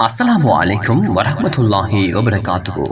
அஸ்ஸலாமு அலைக்கும் வரமத்துல்லாஹி வபரகாத்து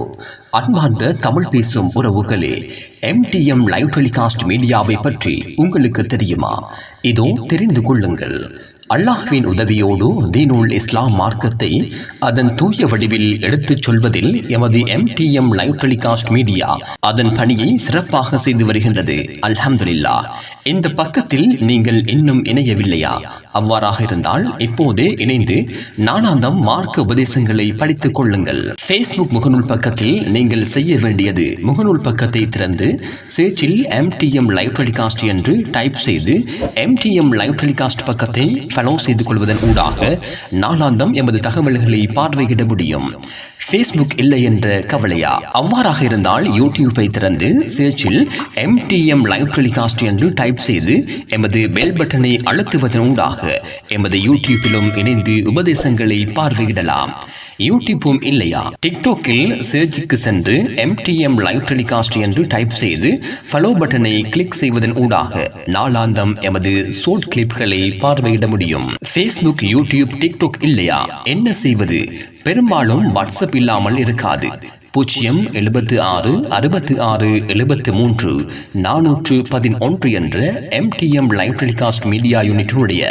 அன்பார்ந்த தமிழ் பேசும் உறவுகளே எம்டிஎம் லைவ் டெலிகாஸ்ட் மீடியாவை பற்றி உங்களுக்கு தெரியுமா? இதோ தெரிந்து கொள்ளுங்கள். அல்லாஹ்வின் உதவியோடு தீனுல் இஸ்லாம் மார்க்கத்தை அதன் தூய வடிவில் எடுத்துச் சொல்வதில் எமது எம்டிஎம் லைவ் டெலிகாஸ்ட் மீடியா அதன் பணியை சிறப்பாக செய்து வருகின்றது. அல்ஹம்துலில்லா. இந்த பக்கத்தில் நீங்கள் இன்னும் இணையவில்லையா? அவ்வாறாக இருந்தால் இப்போதே இணைந்து நானாந்தம் மார்க்க உபதேசங்களை படித்துக் கொள்ளுங்கள். ஃபேஸ்புக் முகநூல் பக்கத்தில் நீங்கள் செய்ய வேண்டியது முகநூல் பக்கத்தை திறந்து சேர்ச்சில் எம்டிஎம் லைவ் டெலிகாஸ்ட் என்று டைப் செய்து எம்டிஎம் லைவ் டெலிகாஸ்ட் பக்கத்தை ஃபாலோ செய்து கொள்வதன் ஊடாக நாளாந்தம் எமது தகவல்களை பார்வையிட முடியும். ஃபேஸ்புக் இல்லை என்ற கவலையா? அவ்வாறாக இருந்தால் யூடியூப்பை திறந்து சேர்ச்சில் எம்டிஎம் லைவ் டெலிகாஸ்ட் என்று டைப் செய்து எமது பெல் பட்டனை அழுத்துவதன் ஊடாக எமது யூடியூப்பிலும் இணைந்து உபதேசங்களை பார்வையிடலாம். யூடியூப்பும் இல்லையா? டிக்டாக்கில் சேர்ச்சுக்கு சென்று எம்டிஎம் லைவ் டெலிகாஸ்ட் என்று டைப் செய்து ஃபாலோ பட்டனை கிளிக் செய்வதன் ஊடாக நாளாந்தம் எமது ஷோர்ட் கிளிப்களை பார்வையிட முடியும். ஃபேஸ்புக் யூடியூப் டிக்டாக் இல்லையா? என்ன செய்வது? பெரும்பாலும் வாட்ஸ்அப் இல்லாமல் இருக்காது. பூஜ்ஜியம் எழுபத்து ஆறு அறுபத்து ஆறு எழுபத்து மூன்று நானூற்று பதினொன்று என்ற எம்டிஎம் லைவ் டெலிகாஸ்ட் மீடியா யூனிட்டினுடைய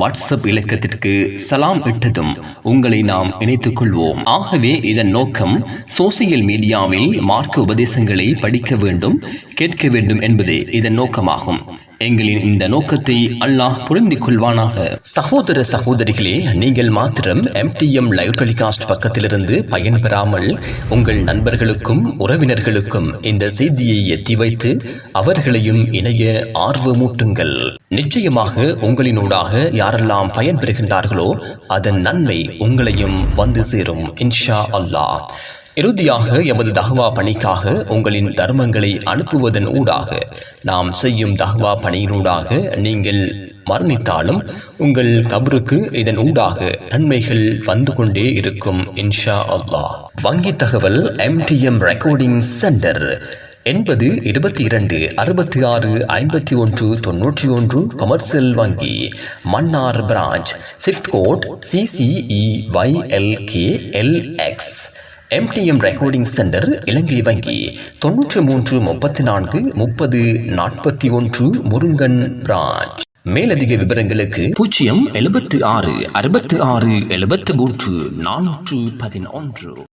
வாட்ஸ்அப் இலக்கத்திற்கு சலாம் இட்டதும் உங்களை நாம் இணைத்துக் கொள்வோம் ஆகவே இதன் நோக்கம் சோசியல் மீடியாவில் மார்க்க உபதேசங்களை படிக்க வேண்டும் கேட்க வேண்டும் என்பதே இதன் நோக்கமாகும். எங்களின் இந்த நோக்கத்தை அல்லாஹ் புரிந்து கொள்வானாக. சகோதர சகோதரிகளே நீங்கள் மாத்திரம் எம்டிஎம் லைவ் டெலிகாஸ்ட் பக்கத்திலிருந்து பயன்பெறாமல் உங்கள் நண்பர்களுக்கும் உறவினர்களுக்கும் இந்த செய்தியை எத்தி வைத்து அவர்களையும் இணைய ஆர்வமூட்டுங்கள். நிச்சயமாக உங்களினூடாக யாரெல்லாம் பயன்பெறுகின்றார்களோ அதன் நன்மை உங்களையும் வந்து சேரும் இன்ஷா அல்லாஹ். இறுதியாக எமது தஹ்வா பணிக்காக உங்களின் தர்மங்களை அனுப்புவதன் ஊடாக நாம் செய்யும் தஹ்வா பணியினூடாக நீங்கள் மரணித்தாலும் உங்கள் கபருக்கு இதன் ஊடாக நன்மைகள் வந்து கொண்டே இருக்கும் இன்ஷா அல்லாஹ். வங்கி தகவல் எம்டிஎம் ரெக்கார்டிங் சென்டர் எண்பது இருபத்தி இரண்டு அறுபத்தி ஆறு ஐம்பத்தி ஒன்று தொன்னூற்றி ஒன்று கொமர்சியல் வங்கி Mannar branch SWIFT code CCE YLK LX MTM recording centre இலங்கை வங்கி. தொன்னூற்றி மூன்று முப்பத்தி நான்கு முப்பது நாற்பத்தி ஒன்று முருங்கன் பிரான்ச் மேலதிக விவரங்களுக்கு பூஜ்ஜியம் எழுபத்து ஆறு அறுபத்து ஆறு எழுபத்து மூன்று நானூற்று பதினொன்று.